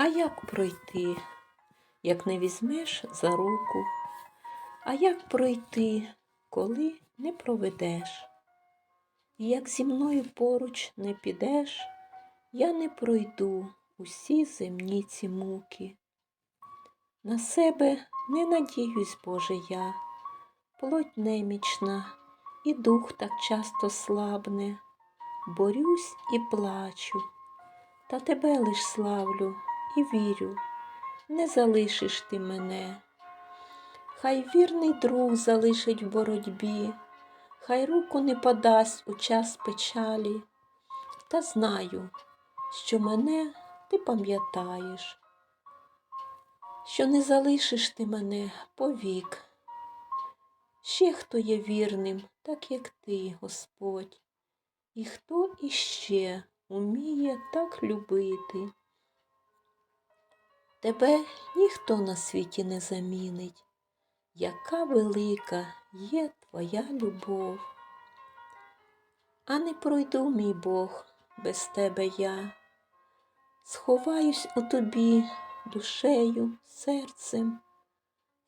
А як пройти, як не візьмеш за руку? А як пройти, коли не проведеш? І як зі мною поруч не підеш, я не пройду усі земні ці муки. На себе не надіюсь, Боже, я, плоть немічна, і дух так часто слабне, борюсь і плачу, та тебе лиш славлю і вірю, не залишиш ти мене. Хай вірний друг залишить в боротьбі, хай руку не подасть у час печалі, та знаю, що мене ти пам'ятаєш, що не залишиш ти мене повік. Ще хто є вірним, так як ти, Господь, і хто іще уміє так любити. Тебе ніхто на світі не замінить, яка велика є твоя любов. А не пройду, мій Бог, без тебе я, сховаюсь у тобі душею, серцем,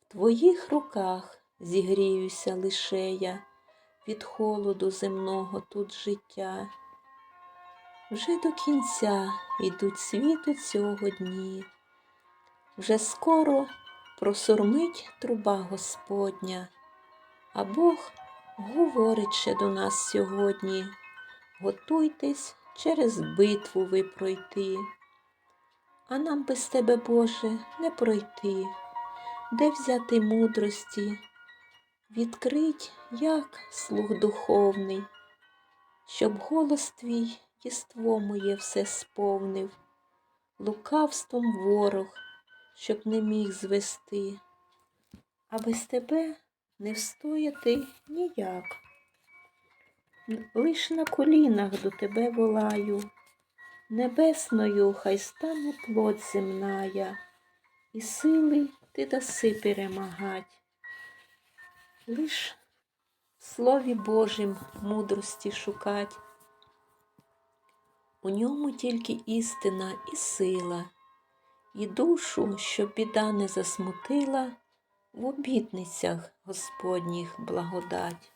в твоїх руках зігріюся лише я від холоду земного тут життя. Вже до кінця йдуть світу цього дні, вже скоро просурмить труба Господня, а Бог говорить ще до нас сьогодні. Готуйтесь через битву ви пройти, а нам без тебе, Боже, не пройти, де взяти мудрості, відкрить, як слух духовний, щоб голос твій єство моє все сповнив, лукавством ворог, щоб не міг звести, а без тебе не встояти ніяк. Лиш на колінах до тебе волаю, небесною хай стане плоть земная, і сили ти даси перемагать. Лиш в Слові Божім мудрості шукать. У ньому тільки істина і сила, і душу, щоб біда не засмутила, в обітницях Господніх благодать.